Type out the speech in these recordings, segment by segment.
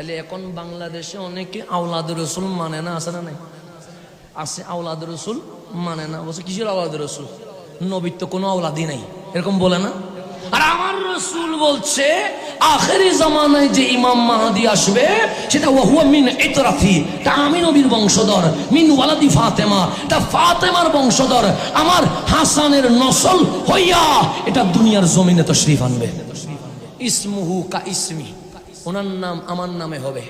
তাহলে এখন বাংলাদেশে অনেকে আওলাদ রসুল মানে না, আছে না নাই? আছে আওলাদ রসুল মানে না, বলছে কিসের আওলাদ রসুল? নবীর তো কোনো আওলাদই নাই, এরকম বলে না? আর আমার রসুল বলছে, আখেরি জামানায় যে ইমাম মাহাদি আসবে, সেটা ওহুয়া মিন ইতরাফি, তা আমি নবীর বংশধর, মিন ওয়ালাদি ফাতেমা, তা ফাতেমার বংশধর, আমার হাসানের নসল হইয়া এটা দুনিয়ার জমিনে তো শরীফ আনবে। ইসমুহু কা ইসমি। ওনার নাম আমার নামে হবে।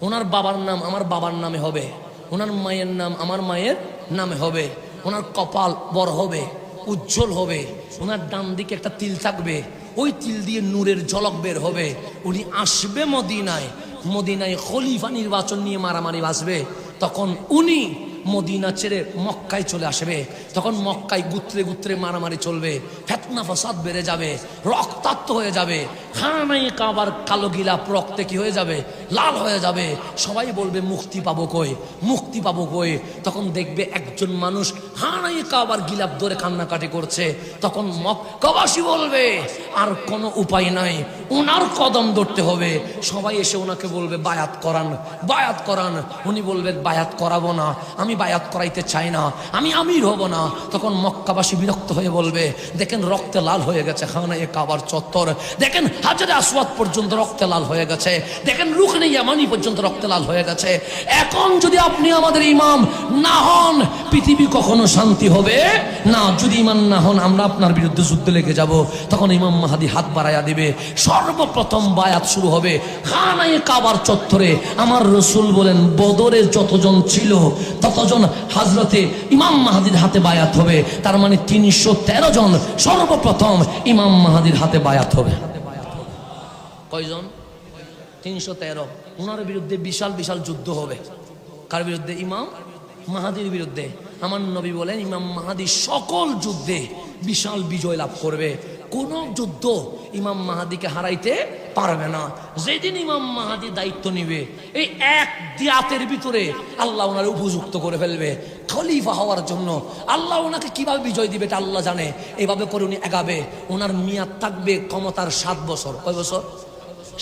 ওনার বাবার নাম আমার বাবার নামে হবে। ওনার মায়ের নাম আমার মায়ের নামে হবে। ওনার কপাল বড় হবে, উজ্জ্বল হবে। ওনার ডান দিকে একটা তিল থাকবে। ওই তিল দিয়ে নূরের ঝলক বের হবে। উনি আসবে মদিনায়। মদিনায় খলিফা নির্বাচন নিয়ে মারামারি বাসবে তখন উনি মদিনা ছেড়ে মক্কায় চলে আসবে। তখন মক্কায় গুত্রে গুত্রে মারামারি চলবে। ফেতনা ফসাদ বেড়ে যাবে। রক্তাক্ত হয়ে যাবে। খানাই কাবার কালো গিলাপ রক্তে কি হয়ে যাবে? লাল হয়ে যাবে। সবাই বলবে, মুক্তি পাবো কই? মুক্তি পাবো কই? তখন দেখবে একজন মানুষ হানাই কাবার গিলাপ ধরে কান্নাকাটি করছে। তখন মক্কাবাসী বলবে, আর কোনো উপায় নাই। ওনার কদম ধরতে হবে। সবাই এসে ওনাকে বলবে, বায়াত করান বায়াত করান। উনি বলবে, বায়াত করাবো না। আমি বায়াত করাইতে চাই না। আমি আমির হব না। তখন মক্কাবাসী বিরক্ত হয়ে বলবে, দেখেন রক্তে লাল হয়ে গেছে খানায় কাবার চত্বর। দেখেন হাজারে আসওয়াদ পর্যন্ত রক্তে লাল হয়ে গেছে। দেখেন, রুখ রুখনে ইয়ামানি পর্যন্ত রক্তে লাল হয়ে গেছে। এখন যদি আপনি আমাদের ইমাম না হন, পৃথিবী কখনো শান্তি হবে? না, যদি ইমান না হন, আমরা আপনার বিরুদ্ধে যুদ্ধে লেগে যাব। তখন ইমাম মাহাদি হাত বাড়াইয়া দিবে। সর্বপ্রথম বায়াত শুরু হবে খানায় কাবার চত্বরে। আমার রসুল বলেন, বদরে যতজন ছিল, ততজন হাজরতে ইমাম মাহাদির হাতে বায়াত হবে। তার মানে তিনশো তেরো জন সর্বপ্রথম ইমাম মাহাদির হাতে বায়াত হবে। কয়জন? তিনশো তেরো। ওনার বিরুদ্ধে বিশাল বিশাল যুদ্ধ হবে। কার বিরুদ্ধে? ইমাম মাহাদির বিরুদ্ধে। আমার নবী বলেন, ইমাম মাহাদি সকল যুদ্ধে বিশাল বিজয় লাভ করবে। কোন যুদ্ধ ইমাম মাহাদিকে হারাইতে পারবে না। যেদিন ইমাম মাহাদি দায়িত্ব নিবে, এই এক দিয়াতের ভিতরে আল্লাহ ওনার উপযুক্ত করে ফেলবে। খলিফা হওয়ার জন্য আল্লাহ ওনাকে কীভাবে বিজয় দিবে এটা আল্লাহ জানে। এভাবে করে উনি এগাবে। ওনার মেয়াদ থাকবে ক্ষমতার সাত বছর। কয় বছর?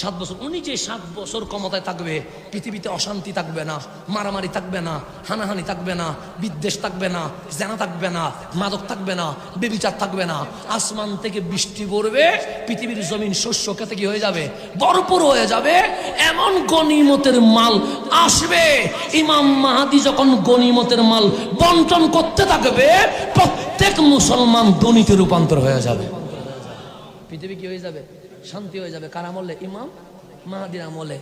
সাত বছর। উনি যে সাত বছর ক্ষমতায় থাকবে, পৃথিবীতে অশান্তি থাকবে না, মারামারি থাকবে না, হানাহানি থাকবে না, বিদ্বেষ থাকবে না, জেনা থাকবে না, মাদক থাকবে না, বেবিচার থাকবে না। আসমান থেকে বৃষ্টি পড়বে, পৃথিবীর জমিন শস্য খেতে কি হয়ে যাবে? ভরপুর হয়ে যাবে, এমন গনিমতের মাল আসবে। ইমাম মাহাদি যখন গনিমতের মাল বন্টন করতে থাকবে, প্রত্যেক মুসলমান দনিতে রূপান্তর হয়ে যাবে। পৃথিবী কি হয়ে যাবে? শান্তি হয়ে যাবে। কার আমলে? ইমাম মাহাদির আমলে।